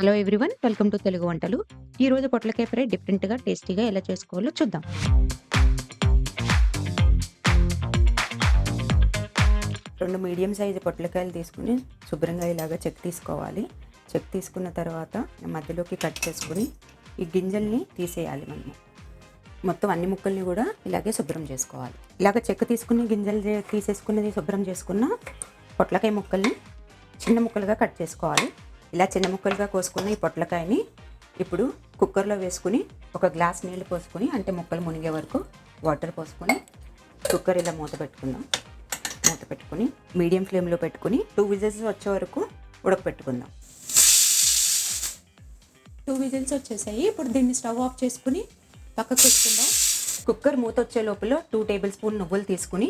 Hello everyone welcome to Telugu వంటలు. ఈ రోజు పొట్లకాయ ఫ్రై డిఫరెంట్గా టేస్టీగా ఎలా చేసుకోవాలో చూద్దాం. రెండు మీడియం సైజు పొట్లకాయలు తీసుకుని శుభ్రంగా ఇలాగా చెక్ తీసుకోవాలి. చెక్ తీసుకున్న తర్వాత మధ్యలోకి కట్ చేసుకుని ఈ గింజల్ని తీసేయాలి మనము. మొత్తం అన్ని ముక్కల్ని కూడా ఇలాగే శుభ్రం చేసుకోవాలి. ఇలాగ చెక్క తీసుకుని గింజలు తీసేసుకున్నది శుభ్రం చేసుకున్న పొట్లకాయ ముక్కల్ని చిన్న ముక్కలుగా కట్ చేసుకోవాలి. ఇలా చిన్న ముక్కలుగా కోసుకున్న ఈ పొట్లకాయని ఇప్పుడు కుక్కర్లో వేసుకుని ఒక గ్లాస్ నీళ్ళు పోసుకొని అంటే ముక్కలు మునిగే వరకు వాటర్ పోసుకొని కుక్కర్ ఇలా మూత పెట్టుకుందాం. మూత పెట్టుకుని మీడియం ఫ్లేమ్లో పెట్టుకుని టూ విజిల్స్ వచ్చే వరకు ఉడకపెట్టుకుందాం. టూ విజిల్స్ వచ్చేసాయి. ఇప్పుడు దీన్ని స్టవ్ ఆఫ్ చేసుకుని పక్కకు పెట్టుకుందాం. కుక్కర్ మూత వచ్చే లోపల టూ టేబుల్ స్పూన్ నువ్వులు తీసుకుని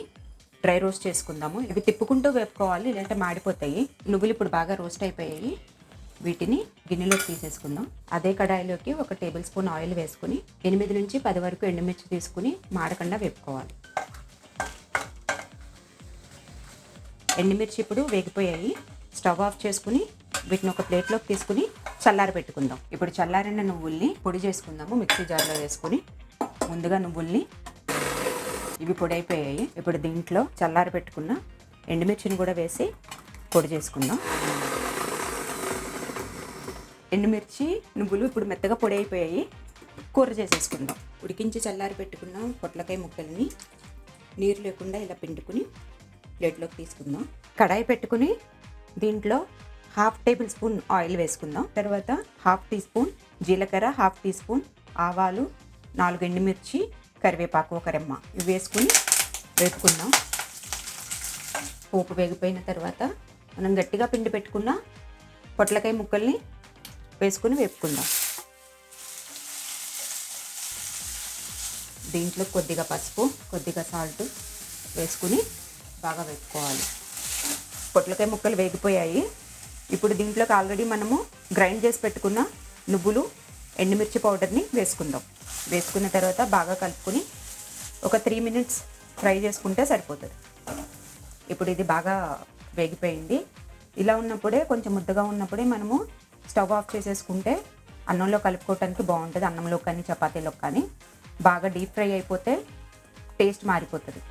డ్రై రోస్ట్ చేసుకుందాము. ఇవి తిప్పుకుంటూ వేపుకోవాలి లేదంటే మాడిపోతాయి. నువ్వులు ఇప్పుడు బాగా రోస్ట్ అయిపోయాయి. వీటిని గిన్నెలోకి తీసేసుకుందాం. అదే కడాయిలోకి ఒక టేబుల్ స్పూన్ ఆయిల్ వేసుకుని ఎనిమిది నుంచి పది వరకు ఎండుమిర్చి తీసుకుని మాడకుండా వేపుకోవాలి. ఎండుమిర్చి ఇప్పుడు వేగిపోయాయి. స్టవ్ ఆఫ్ చేసుకుని వీటిని ఒక ప్లేట్లోకి తీసుకుని చల్లారి పెట్టుకుందాం. ఇప్పుడు చల్లారిన నువ్వుల్ని పొడి చేసుకుందాము. మిక్సీ జార్లో వేసుకుని ముందుగా నువ్వుల్ని ఇవి పొడి అయిపోయాయి. ఇప్పుడు దీంట్లో చల్లారి పెట్టుకున్న ఎండుమిర్చిని కూడా వేసి పొడి చేసుకుందాం. ఎండుమిర్చి నువ్వులు ఇప్పుడు మెత్తగా పొడి అయిపోయాయి. కూర చేసేసుకుందాం. ఉడికించి చల్లారి పెట్టుకున్న పొట్లకాయ ముక్కల్ని నీరు లేకుండా ఇలా పిండుకుని ప్లేట్లోకి తీసుకుందాం. కడాయి పెట్టుకుని దీంట్లో హాఫ్ టేబుల్ స్పూన్ ఆయిల్ వేసుకుందాం. తర్వాత హాఫ్ టీ స్పూన్ జీలకర్ర హాఫ్ టీ స్పూన్ ఆవాలు నాలుగు ఎండుమిర్చి కరివేపాకు ఒక రెమ్మ. ఇవి వేసుకుని వేపుకుందాం. పోపు వేగిపోయిన తర్వాత మనం గట్టిగా పిండి పెట్టుకున్న పొట్లకాయ ముక్కల్ని వేసుకుని వేపుకుందాం. దీంట్లో కొద్దిగా పసుపు కొద్దిగా సాల్ట్ వేసుకుని బాగా వేపుకోవాలి. పొట్లకాయ ముక్కలు వేగిపోయాయి. ఇప్పుడు దీంట్లోకి ఆల్రెడీ మనము గ్రైండ్ చేసి పెట్టుకున్న నువ్వులు ఎండుమిర్చి పౌడర్ని వేసుకుందాం. వేసుకున్న తర్వాత బాగా కలుపుకొని ఒక త్రీ మినిట్స్ ఫ్రై చేసుకుంటే సరిపోతుంది. ఇప్పుడు ఇది బాగా వేగిపోయింది. ఇలా ఉన్నప్పుడే కొంచెం ముద్దగా ఉన్నప్పుడే మనము స్టవ్ ఆఫ్ చేసేసుకుంటే అన్నంలో కలుపుకోవటానికి బాగుంటుంది అన్నంలో కానీ చపాతీలో కానీ. బాగా డీప్ ఫ్రై అయిపోతే టేస్ట్ మారిపోతుంది.